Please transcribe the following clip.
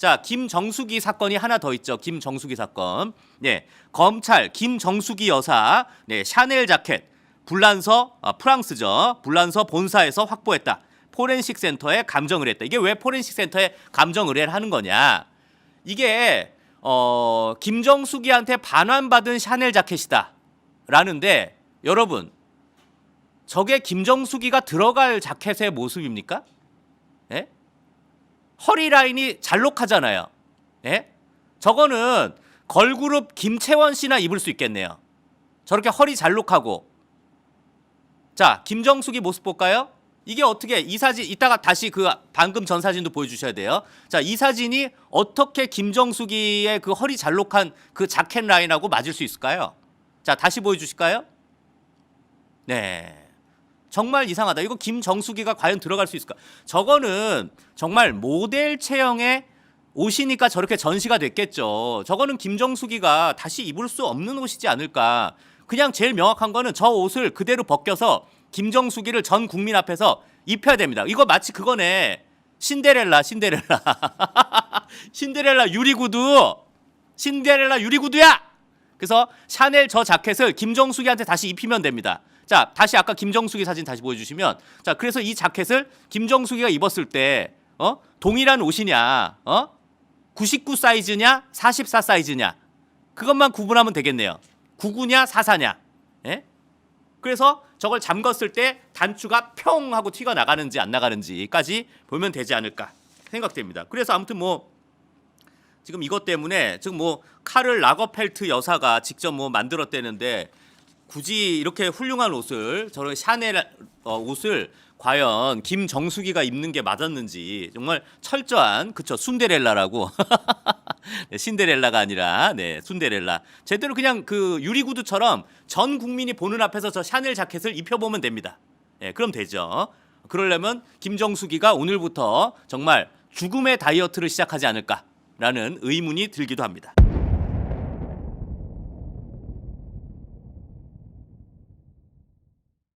자, 김정숙이 사건이 하나 더 있죠. 김정숙이 사건. 네, 검찰 김정숙이 여사 네, 샤넬 자켓 불란서 아, 프랑스죠. 불란서 본사에서 확보했다. 포렌식 센터에 감정 의뢰했다. 이게 왜 포렌식 센터에 감정 의뢰를 하는 거냐? 이게 어, 김정숙이한테 반환받은 샤넬 자켓이다. 라는데 여러분 저게 김정숙이가 들어갈 자켓의 모습입니까? 예? 허리 라인이 잘록하잖아요. 예? 저거는 걸그룹 김채원 씨나 입을 수 있겠네요. 저렇게 허리 잘록하고. 자, 김정숙이 모습 볼까요? 이게 어떻게 이 사진 이따가 다시 그 방금 전 사진도 보여주셔야 돼요. 자, 이 사진이 어떻게 김정숙이의 그 허리 잘록한 그 자켓 라인하고 맞을 수 있을까요? 자, 다시 보여주실까요? 네. 정말 이상하다. 이거 김정숙이가 과연 들어갈 수 있을까? 저거는 정말 모델 체형의 옷이니까 저렇게 전시가 됐겠죠. 저거는 김정숙이가 다시 입을 수 없는 옷이지 않을까. 그냥 제일 명확한 거는 저 옷을 그대로 벗겨서 김정숙이를 전 국민 앞에서 입혀야 됩니다. 이거 마치 그거네. 신데렐라, 신데렐라. 신데렐라 유리구두. 신데렐라 유리구두야! 그래서 샤넬 저 자켓을 김정숙이한테 다시 입히면 됩니다. 자, 다시 아까 김정숙이 사진 다시 보여주시면, 자, 그래서 이 자켓을 김정숙이가 입었을 때, 어, 동일한 옷이냐, 어, 99 사이즈냐, 44 사이즈냐, 그것만 구분하면 되겠네요. 99냐, 44냐, 예? 그래서 저걸 잠궜을 때 단추가 평 하고 튀가 나가는지 안 나가는지까지 보면 되지 않을까 생각됩니다. 그래서 아무튼 뭐 지금 이것 때문에 지금 뭐 카를 라거펠트 여사가 직접 뭐 만들었대는데 굳이 이렇게 훌륭한 옷을 저런 샤넬 어, 옷을 과연 김정숙이가 입는 게 맞았는지 정말 철저한 그쵸 순데렐라라고 네, 신데렐라가 아니라 네 순데렐라 제대로 그냥 그 유리구두처럼 전 국민이 보는 앞에서 저 샤넬 자켓을 입혀보면 됩니다. 예, 그럼 되죠. 그러려면 김정숙이가 오늘부터 정말 죽음의 다이어트를 시작하지 않을까 라는 의문이 들기도 합니다.